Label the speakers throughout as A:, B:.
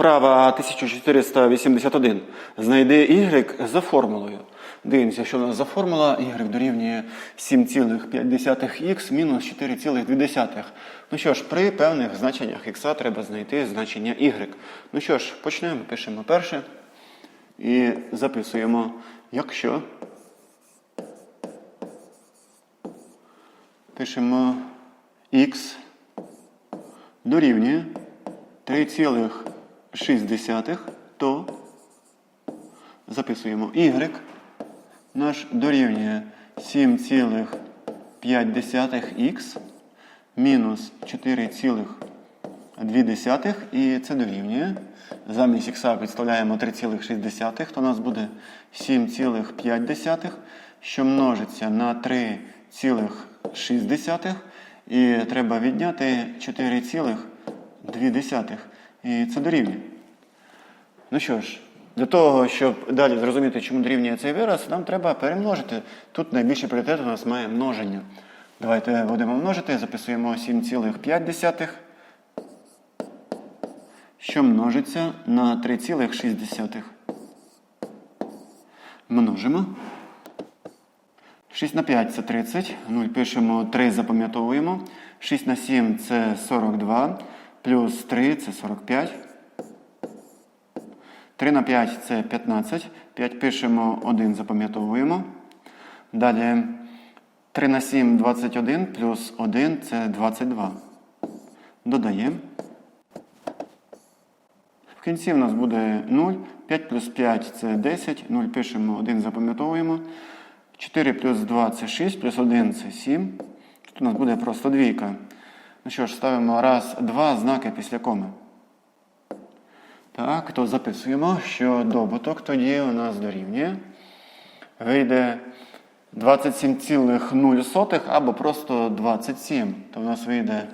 A: Вправа 1481. Знайди y за формулою. Дивимося, що у нас за формула y дорівнює 7,5х мінус 4,2. Ну що ж, при певних значеннях х треба знайти значення y. Ну що ж, почнемо. Пишемо перше. І записуємо, якщо. Пишемо х дорівнює 3,6, то записуємо y наш дорівнює 7,5х мінус 4,2 і це дорівнює. Замість х підставляємо 3,6, то у нас буде 7,5, що множиться на 3,6 і треба відняти 4,2. І це дорівнює. Ну що ж, для того, щоб далі зрозуміти, чому дорівнює цей вираз, нам треба перемножити. Тут найбільший пріоритет у нас має множення. Давайте будемо множити, записуємо 7,5, що множиться на 3,6. Множимо. 6 на 5 це 30. 0 пишемо 3, запам'ятовуємо. 6 на 7 це 42. Плюс 3 це 45. 3 на 5 це 15. 5 пишемо 1, запам'ятовуємо. Далі 3 на 7 21 плюс 1 це 22. Додаємо. В кінці в нас буде 0. 5 плюс 5 це 10. 0 пишемо 1, запам'ятовуємо. 4 плюс 2 це 6, плюс 1 це 7. Тут у нас буде просто двійка. Ну що ж, ставимо раз, два знаки після коми. Так, то записуємо, що добуток тоді у нас дорівнює. Вийде 27,0 або просто 27. То у нас вийде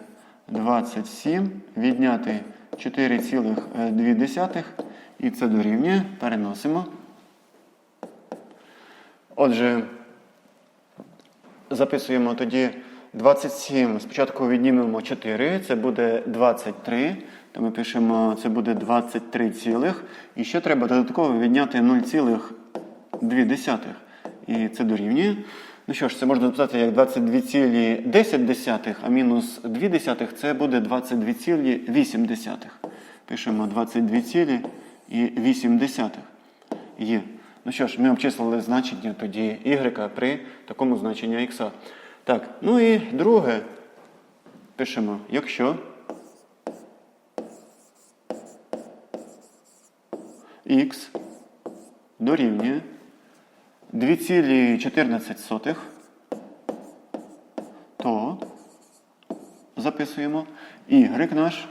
A: 27 відняти 4,2 і це дорівнює. Переносимо. Отже, записуємо тоді 27. Спочатку віднімемо 4, це буде 23. То ми пишемо, це буде 23 цілих. І ще треба додатково відняти 0,2. І це дорівнює. Ну що ж, це можна написати як 22,10, а мінус 2 десятих це буде 22,8. Пишемо 22,8. Є. Ну що ж, ми обчислили значення тоді y при такому значенні х. Так, ну і друге. Пишемо, якщо х дорівнює 2,14, то записуємо y наш,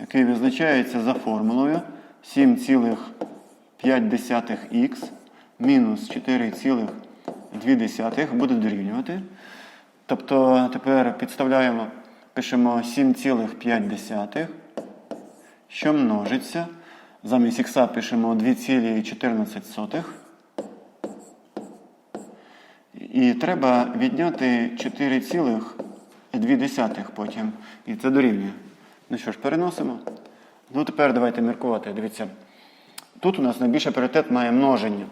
A: який визначається за формулою 7,5х мінус 4,2 буде дорівнювати. Тобто тепер підставляємо, пишемо 7,5, що множиться. Замість х пишемо 2,14. І треба відняти 4,2 потім. І це дорівнює. Ну що ж, переносимо. Ну тепер давайте міркувати. Дивіться. Тут у нас найбільший пріоритет має множення.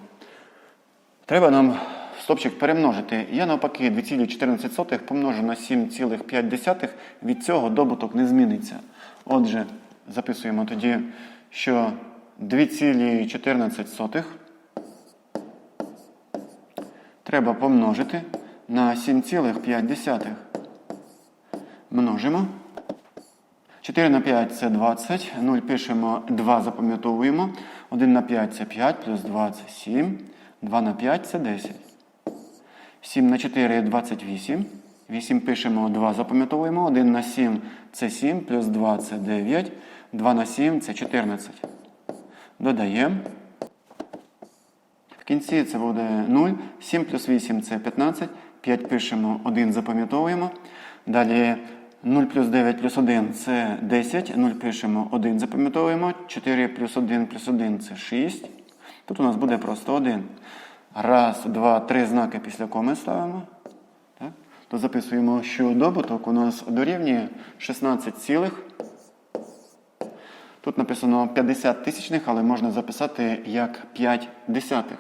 A: Треба нам стопчик перемножити. Я навпаки 2,14 помножу на 7,5. Від цього добуток не зміниться. Отже, записуємо тоді, що 2,14 треба помножити на 7,5. Множимо. 4 на 5 це 20. 0 пишемо 2, запам'ятовуємо. 1 на 5 це 5, плюс 2 це 7. 2 на 5 це 10. 7 на 4 28. 8 пишемо 2, запам'ятовуємо. 1 на 7 це 7, плюс 2 це 9. 2 на 7 це 14. Додаємо. В кінці це буде 0. 7 плюс 8 це 15. 5 пишемо 1, запам'ятовуємо. Далі 0 плюс 9 плюс 1 це 10. 0 пишемо 1, запам'ятовуємо. 4 плюс 1 плюс 1 це 6. Тут у нас буде просто 1. Раз, два, три знаки після коми ставимо. Так? То записуємо, що добуток у нас дорівнює 16 цілих Тут написано 50 тисячних, але можна записати як 5 десятих.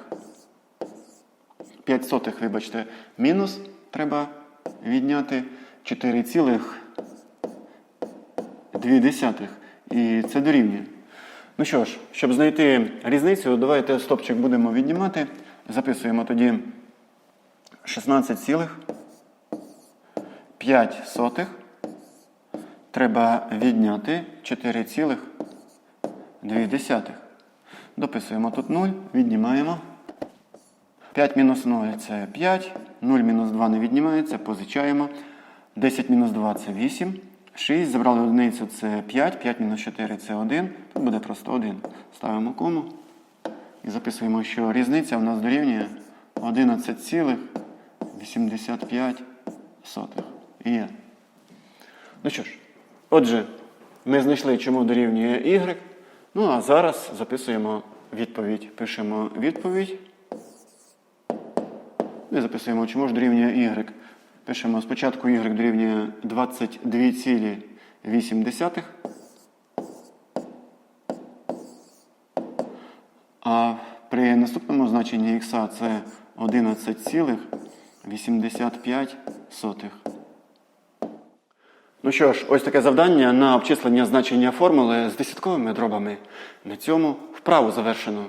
A: 5 сотих, вибачте, мінус треба відняти 4,2. І це дорівнює. Ну що ж, щоб знайти різницю, давайте стопчик будемо віднімати. Записуємо тоді 16,5. Треба відняти 4,2. Дописуємо тут 0, віднімаємо. 5 мінус 0 це 5, 0 мінус 2 не віднімається, позичаємо. 10 мінус 2 це 8. 6, забрали одиницю це 5, 5 мінус 4 це 1. Тут буде просто 1. Ставимо кому і записуємо, що різниця у нас дорівнює 11,85. Є. Ну що ж, отже, ми знайшли, чому дорівнює y. Ну а зараз записуємо відповідь. Пишемо відповідь. І записуємо, чому ж дорівнює y. Пишемо спочатку y дорівнює 22,8. Значенні х це 11,85. Ну що ж, ось таке завдання на обчислення значення формули з десятковими дробами. На цьому вправу завершено.